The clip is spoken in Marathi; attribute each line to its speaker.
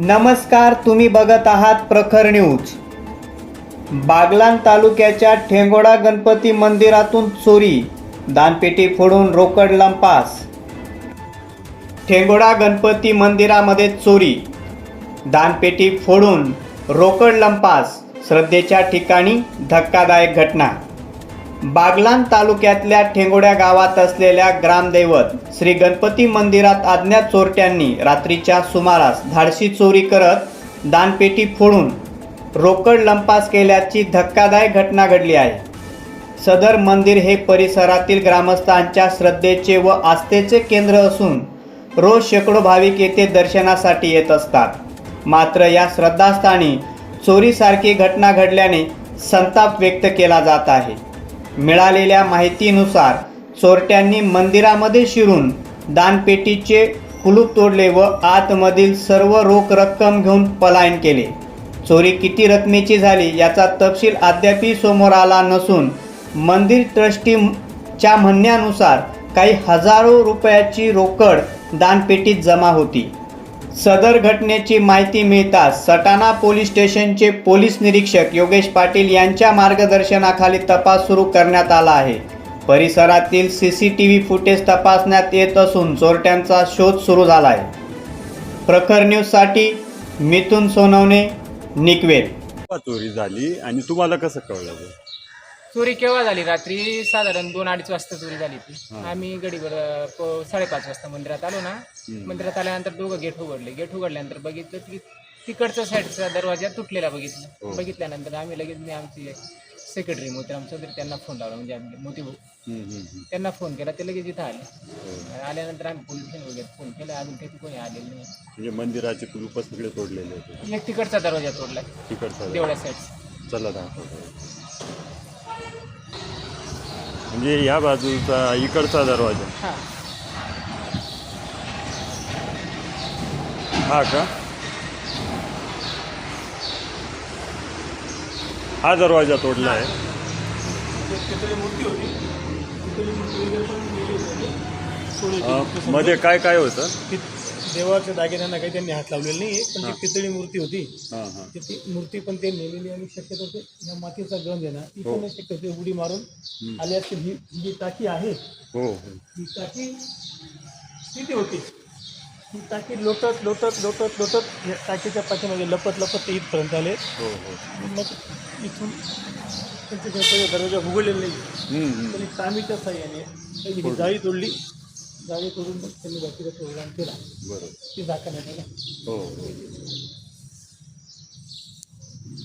Speaker 1: नमस्कार तुम्ही बघत आहात प्रखर न्यूज. बागलान तालुक्याच्या ठेंगोडा गणपती मंदिरातून चोरी दानपेटी फोडून रोकड लंपास. ठेंगोडा गणपती मंदिरामध्ये चोरी दानपेटी फोडून रोकड लंपास. श्रद्धेच्या ठिकाणी धक्कादायक घटना. बागलान तालुक्यातल्या ठेंगोड्या गावात असलेल्या ग्रामदैवत श्री गणपती मंदिरात अज्ञात चोरट्यांनी रात्रीच्या सुमारास धाडशी चोरी करत दानपेटी फोडून रोकड लंपास केल्याची धक्कादायक घटना घडली आहे. सदर मंदिर हे परिसरातील ग्रामस्थांच्या श्रद्धेचे व आस्थेचे केंद्र असून रोज शेकडो भाविक येथे दर्शनासाठी येत असतात. मात्र या श्रद्धास्थानी चोरीसारखी घटना घडल्याने संताप व्यक्त केला जात आहे. मिळालेल्या माहितीनुसार चोरट्यांनी मंदिरामध्ये शिरून दानपेटीचे कुलूप तोडले व आतमधील सर्व रोख रक्कम घेऊन पलायन केले. चोरी किती रकमेची झाली याचा तपशील अद्यापही समोर आला नसून मंदिर ट्रस्टीच्या म्हणण्यानुसार काही हजारो रुपयाची रोकड दानपेटीत जमा होती. सदर घटनेची माहिती मिळताच सटाणा पोलीस स्टेशनचे पोलीस निरीक्षक योगेश पाटील यांच्या मार्गदर्शनाखाली तपास सुरू करण्यात आला आहे. परिसरातील C C T V footage तपासण्यात येत असून चोरट्यांचा शोध सुरू झाला आहे प्रखर न्यूजसाठी मिथुन सोनवणे निकवेल
Speaker 2: चोरी झाली आणि तुम्हाला कसं कळलं
Speaker 3: चोरी केव्हा झाली? रात्री साधारण दोन अडीच वाजता चोरी झाली ती आम्ही गडीवर प- साडेपाच वाजता मंदिरात आलो ना. मंदिरात आल्यानंतर दोघं गेट उघडले. गेट उघडल्यानंतर बघितलं की तिकडचा साईडचा दरवाजा तुटलेला बघितला. बघितल्यानंतर आम्ही लगेच मी आमची सेक्रेटरी मोतीराम चौधरी त्यांना फोन लावला. म्हणजे आपले मोती भाऊ. त्यांना फोन केला. ते लगेच इथं आले. आल्यानंतर आम्ही पोलीस वगैरे फोन केला. अजून काही कोणी आलेलं नाही.
Speaker 2: म्हणजे मंदिराचे कुलूप सगळे तोडलेले होते.
Speaker 3: एक तिकडचा दरवाजा तोडला.
Speaker 2: तिकडचा
Speaker 3: देवळ्या साईडचा.
Speaker 2: चला दाखवतो. म्हणजे या बाजूचा इकडचा दरवाजा.
Speaker 3: हां.
Speaker 2: हा का? हा दरवाजा तोडला आहे. अं, मध्ये काय काय होतं?
Speaker 4: ती- देवाच्या दागिन्यांना काही त्यांनी हात लावलेला नाही पण ती पितळी मूर्ती होती.
Speaker 2: हां हां.
Speaker 4: ती ती मूर्ती पण ते नेलेली आणि शक्यतो ते या मातीचा ना ती पण नाही शक्यतो उडी मारून आली असतील. ही ही जी टाकी आहे.
Speaker 2: हो हो.
Speaker 4: ही टाकी किती होती? ही टाकी लोटत लोटत लोटत लोटत या टाकीच्या पाठीमागे लपत लपत ते इथपर्यंत आले.
Speaker 2: हो हो.
Speaker 4: मग इथून त्यांचे काही दरवाजा उघडलेला नाही. त्यांनी तांबीच्या साह्याने ही जाळी तोडली. जाळी तोडून मग त्यांनी बाकीचा प्रोग्राम केला.
Speaker 2: बरोबर
Speaker 4: ती झाकण्यात आला
Speaker 2: हो हो.